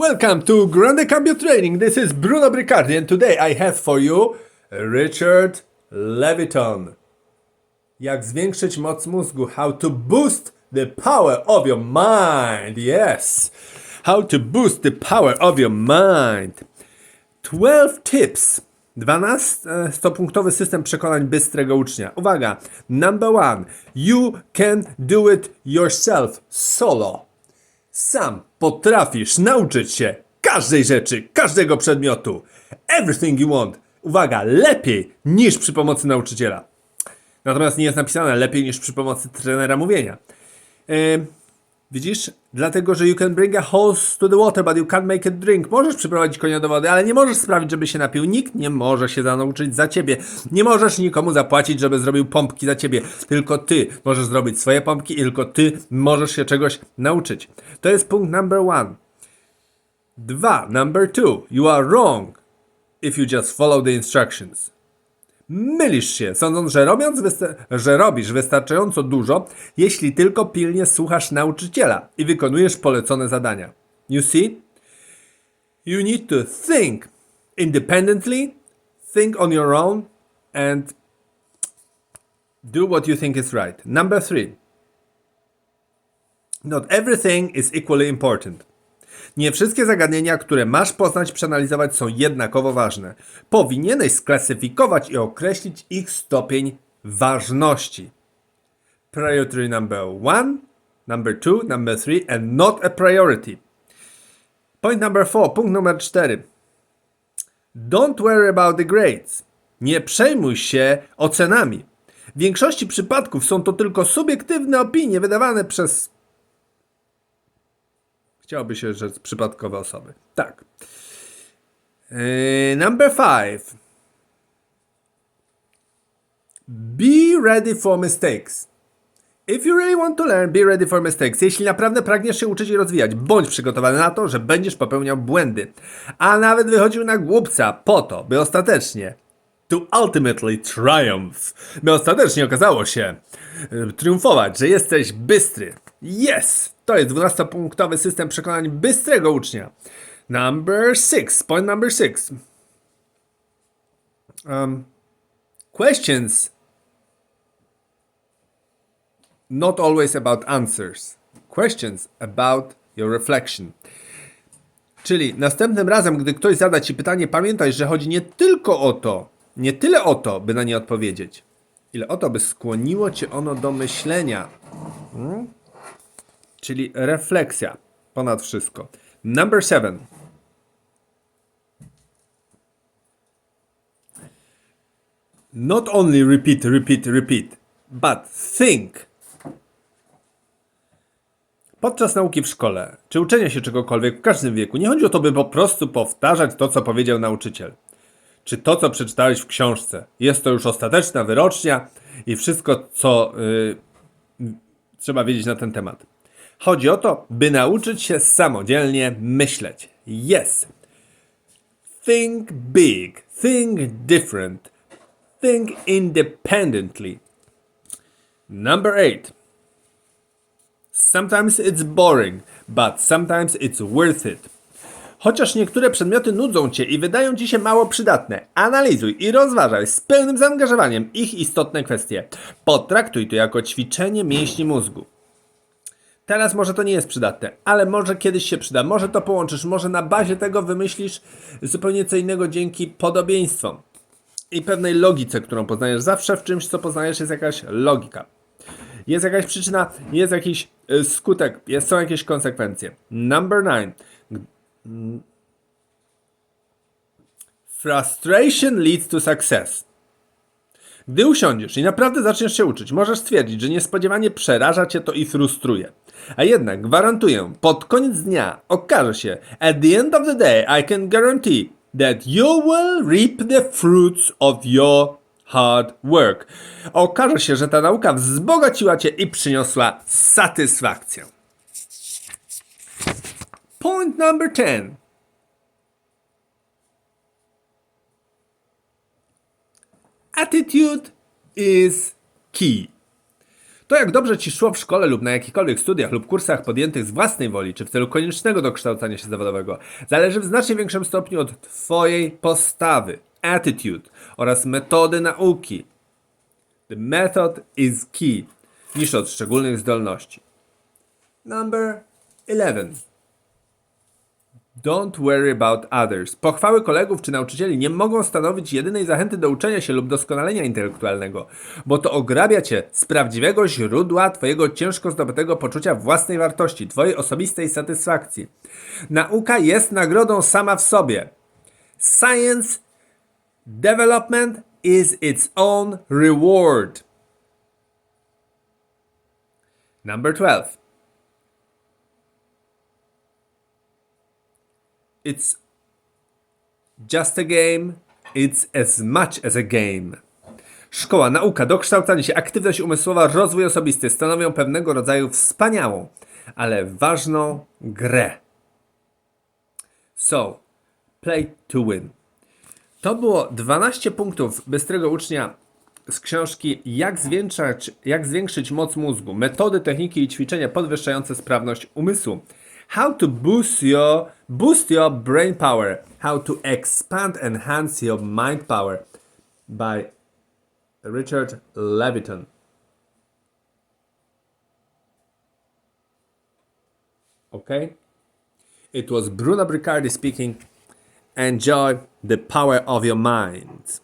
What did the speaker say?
Welcome to Grande Cambio Training. This is Bruno Bricardi, and today I have for you Richard Leviton. Jak zwiększyć moc mózgu? How to boost the power of your mind. Yes. How to boost the power of your mind. 12 tips. 12-punktowy system przekonań bystrego ucznia. Uwaga. Number one. You can do it yourself. Solo. Sam potrafisz nauczyć się każdej rzeczy, każdego przedmiotu. Everything you want. Uwaga, lepiej niż przy pomocy nauczyciela. Natomiast nie jest napisane lepiej niż przy pomocy trenera mówienia. Yy, widzisz? Dlatego, że you can bring a horse to the water, but you can't make it drink. Możesz przyprowadzić konia do wody, ale nie możesz sprawić, żeby się napił. Nikt nie może się nauczyć za ciebie. Nie możesz nikomu zapłacić, żeby zrobił pompki za ciebie. Tylko ty możesz zrobić swoje pompki i tylko ty możesz się czegoś nauczyć. To jest punkt number one. Dwa. Number two. You are wrong if you just follow the instructions. Mylisz się, sądząc, że, robiąc że robisz wystarczająco dużo, jeśli tylko pilnie słuchasz nauczyciela i wykonujesz polecone zadania. You see? You need to think independently, think on your own, and do what you think is right. Number three. Not everything is equally important. Nie wszystkie zagadnienia, które masz poznać, przeanalizować są jednakowo ważne. Powinieneś sklasyfikować i określić ich stopień ważności. Priority number one, number two, number three, and not a priority. Point number four, punkt numer cztery. Don't worry about the grades. Nie przejmuj się ocenami. W większości przypadków są to tylko subiektywne opinie wydawane przez Chciałoby się rzec przypadkowe osoby. Tak. Yy, number five. Be ready for mistakes. If you really want to learn, be ready for mistakes. Jeśli naprawdę pragniesz się uczyć i rozwijać, bądź przygotowany na to, że będziesz popełniał błędy, a nawet wychodził na głupca po to, by ostatecznie to ultimately triumph, by ostatecznie okazało się y, triumfować, że jesteś bystry. Yes! To jest 12-punktowy system przekonań bystrego ucznia. Number six. Point number six. Um, questions not always about answers. Questions about your reflection. Czyli następnym razem, gdy ktoś zada ci pytanie, pamiętaj, że chodzi nie tylko o to, nie tyle o to, by na nie odpowiedzieć, ile o to, by skłoniło cię ono do myślenia. Hmm? Czyli refleksja ponad wszystko. Number seven. Not only repeat, repeat, repeat, but think. Podczas nauki w szkole, czy uczenia się czegokolwiek w każdym wieku, nie chodzi o to, by po prostu powtarzać to, co powiedział nauczyciel. Czy to, co przeczytałeś w książce. Jest to już ostateczna wyrocznia i wszystko, co yy, trzeba wiedzieć na ten temat. Chodzi o to, by nauczyć się samodzielnie myśleć. Yes. Think big. Think different. Think independently. Number eight. Sometimes it's boring, but sometimes it's worth it. Chociaż niektóre przedmioty nudzą cię i wydają ci się mało przydatne, analizuj i rozważaj z pełnym zaangażowaniem ich istotne kwestie. Potraktuj to jako ćwiczenie mięśni mózgu. Teraz może to nie jest przydatne, ale może kiedyś się przyda. Może to połączysz, może na bazie tego wymyślisz zupełnie co innego dzięki podobieństwom i pewnej logice, którą poznajesz. Zawsze w czymś, co poznajesz, jest jakaś logika. Jest jakaś przyczyna, jest jakiś y, skutek, jest, są jakieś konsekwencje. Number nine. Frustration leads to success. Gdy usiądziesz i naprawdę zaczniesz się uczyć, możesz stwierdzić, że niespodziewanie przeraża cię to i frustruje. A jednak gwarantuję, pod koniec dnia okaże się, at the end of the day I can guarantee that you will reap the fruits of your hard work. Okaże się, że ta nauka wzbogaciła cię i przyniosła satysfakcję. Point number 10. Attitude is key. To jak dobrze ci szło w szkole lub na jakichkolwiek studiach lub kursach podjętych z własnej woli, czy w celu koniecznego dokształcania się zawodowego, zależy w znacznie większym stopniu od twojej postawy, attitude oraz metody nauki. The method is key, niż od szczególnych zdolności. Number 11. Don't worry about others. Pochwały kolegów czy nauczycieli nie mogą stanowić jedynej zachęty do uczenia się lub doskonalenia intelektualnego, bo to ograbia cię z prawdziwego źródła twojego ciężko zdobytego poczucia własnej wartości, twojej osobistej satysfakcji. Nauka jest nagrodą sama w sobie. Science development is its own reward. Number 12. It's just a game. It's as much as a game. Szkoła, nauka, dokształcanie się, aktywność umysłowa, rozwój osobisty stanowią pewnego rodzaju wspaniałą, ale ważną grę. So, play to win. To było 12 punktów bystrego ucznia z książki Jak zwiększać, jak zwiększyć moc mózgu, metody, techniki i ćwiczenia podwyższające sprawność umysłu. How to boost your, boost your brain power. How to expand, enhance your mind power. By Richard Leviton. Okay? It was Bruno Bricardi speaking. Enjoy the power of your mind.